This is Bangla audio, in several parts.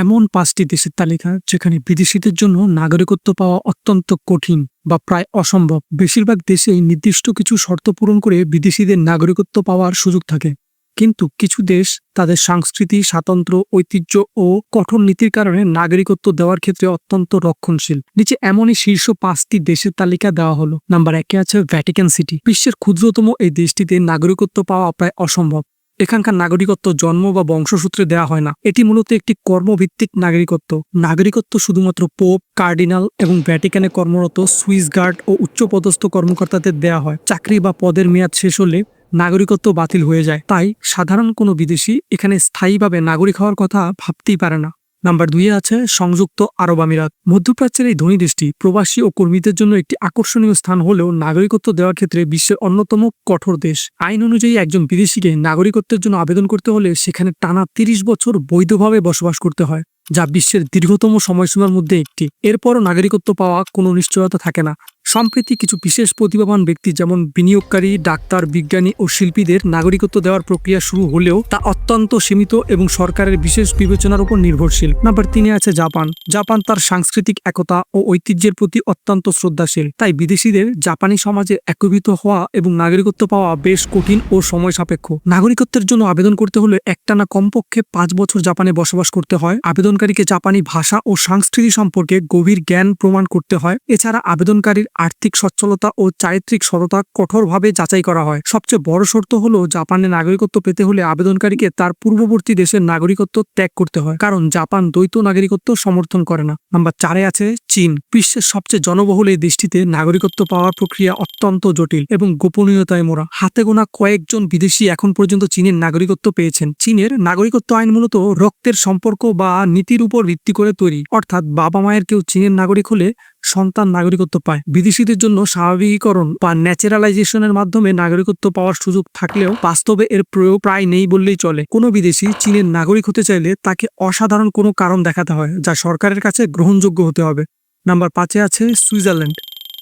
এমন পাঁচটি দেশের তালিকা যেখানে বিদেশিদের জন্য নাগরিকত্ব পাওয়া অত্যন্ত কঠিন বা প্রায় অসম্ভব। বেশিরভাগ দেশেই নির্দিষ্ট কিছু শর্ত পূরণ করে বিদেশিদের নাগরিকত্ব পাওয়ার সুযোগ থাকে। কিন্তু কিছু দেশ তাদের সংস্কৃতি, স্বাতন্ত্র্য, ঐতিহ্য ও কঠোর নীতির কারণে নাগরিকত্ব দেওয়ার ক্ষেত্রে অত্যন্ত রক্ষণশীল। নিচে এমনই শীর্ষ পাঁচটি দেশের তালিকা দেওয়া হলো। নাম্বার একে আছে ভ্যাটিকান সিটি। বিশ্বের ক্ষুদ্রতম এই দেশটিতে নাগরিকত্ব পাওয়া প্রায় অসম্ভব। এখানকার নাগরিকত্ব জন্ম বা বংশসূত্রে দেয়া হয় না। এটি মূলত একটি কর্মভিত্তিক নাগরিকত্ব। নাগরিকত্ব শুধুমাত্র পোপ, কার্ডিনাল এবং ভ্যাটিকানে কর্মরত সুইস গার্ড ও উচ্চপদস্থ কর্মকর্তাদের দেয়া হয়। চাকরি বা পদের মেয়াদ শেষ হলে নাগরিকত্ব বাতিল হয়ে যায়। তাই সাধারণ কোনো বিদেশি এখানে স্থায়ীভাবে নাগরিক হওয়ার কথা ভাবতেই পারে না। নাম্বার দুইয়ে আছে, সংযুক্ত আরব আমিরাত। মধ্যপ্রাচ্যের এই ধনী দেশটি প্রবাসী ও কর্মীদের জন্য একটি আকর্ষণীয় স্থান হলেও নাগরিকত্ব দেওয়ার ক্ষেত্রে বিশ্বের অন্যতম কঠোর দেশ। আইন অনুযায়ী একজন বিদেশিকে নাগরিকত্বের জন্য আবেদন করতে হলে সেখানে টানা তিরিশ বছর বৈধভাবে বসবাস করতে হয়, যা বিশ্বের দীর্ঘতম সময়সীমার মধ্যে একটি। এরপরও নাগরিকত্ব পাওয়া কোনো নিশ্চয়তা থাকে না। সম্প্রতি কিছু বিশেষ প্রতিভাবান ব্যক্তি যেমন বিনিয়োগকারী, ডাক্তার, বিজ্ঞানী ও শিল্পীদের নাগরিকত্ব দেওয়ার প্রক্রিয়া শুরু হলেও তা অত্যন্ত সীমিত এবং সরকারের বিশেষ বিবেচনার উপর নির্ভরশীল। নাম্বার তিনে আছে জাপান। জাপান তার সাংস্কৃতিক একতা ও ঐতিহ্যের প্রতি অত্যন্ত শ্রদ্ধাশীল। তাই বিদেশিদের জাপানি সমাজে একীভূত হওয়া এবং নাগরিকত্ব পাওয়া বেশ কঠিন ও সময় সাপেক্ষ। নাগরিকত্বের জন্য আবেদন করতে হলে একটানা কমপক্ষে পাঁচ বছর জাপানে বসবাস করতে হয়। আবেদনকারীকে জাপানি ভাষা ও সংস্কৃতি সম্পর্কে গভীর জ্ঞান প্রমাণ করতে হয়। এছাড়া আবেদনকারীর আর্থিক সচ্ছলতা ও চারিত্রিক সততা কঠোরভাবে যাচাই করা হয়। সবচেয়ে বড় শর্ত হলো জাপানে নাগরিকত্ব পেতে হলে আবেদনকারীকে তার পূর্ববর্তী দেশের নাগরিকত্ব ত্যাগ করতে হয়, কারণ জাপান দ্বৈত নাগরিকত্ব সমর্থন করে না। নাম্বার চারে আছে চীন। বিশ্বের সবচেয়ে জনবহুল এই দেশটিতে নাগরিকত্ব পাওয়ার প্রক্রিয়া অত্যন্ত জটিল এবং গোপনীয়তায় মোড়া। হাতে গোনা কয়েকজন বিদেশি এখন পর্যন্ত চীনের নাগরিকত্ব পেয়েছেন। চীনের নাগরিকত্ব আইন মূলত রক্তের সম্পর্ক বা নীতির উপর ভিত্তি করে তৈরি। অর্থাৎ বাবা মায়ের কেউ চীনের নাগরিক হলে সন্তান নাগরিকত্ব পায়। বিদেশিদের জন্য স্বাভাবিকীকরণ বা ন্যাচারালাইজেশনের মাধ্যমে নাগরিকত্ব পাওয়ার সুযোগ থাকলেও বাস্তবে এর প্রয়োগ প্রায় নেই বললেই চলে। কোনো বিদেশি চীনের নাগরিক হতে চাইলে তাকে অসাধারণ কোনো কারণ দেখাতে হয়, যা সরকারের কাছে গ্রহণযোগ্য হতে হবে। নাম্বার পাঁচে আছে সুইজারল্যান্ড।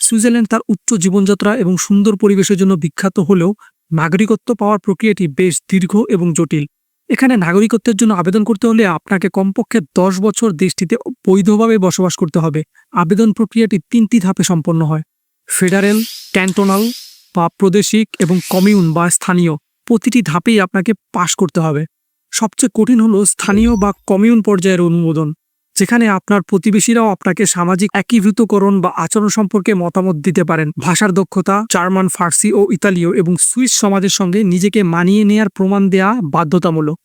সুইজারল্যান্ড তার উচ্চ জীবনযাত্রা এবং সুন্দর পরিবেশের জন্য বিখ্যাত হলেও নাগরিকত্ব পাওয়ার প্রক্রিয়াটি বেশ দীর্ঘ এবং জটিল। এখানে নাগরিকত্বের জন্য আবেদন করতে হলে আপনাকে কমপক্ষে দশ বছর দেশটিতে বৈধভাবে বসবাস করতে হবে। আবেদন প্রক্রিয়াটি তিনটি ধাপে সম্পন্ন হয়। ফেডারেল, ক্যান্টোনাল বা প্রাদেশিক এবং কমিউন বা স্থানীয়। প্রতিটি ধাপেই আপনাকে পাশ করতে হবে। সবচেয়ে কঠিন হলো স্থানীয় বা কমিউন পর্যায়ের অনুমোদন। যেখানে আপনার প্রতিবেশীরাও আপনাকে সামাজিক একীভূতকরণ বা আচরণ সম্পর্কে মতামত দিতে পারেন। ভাষার দক্ষতা, জার্মান, ফার্সি ও ইতালীয় এবং সুইস সমাজের সঙ্গে নিজেকে মানিয়ে নেয়ার প্রমাণ দেয়া বাধ্যতামূলক।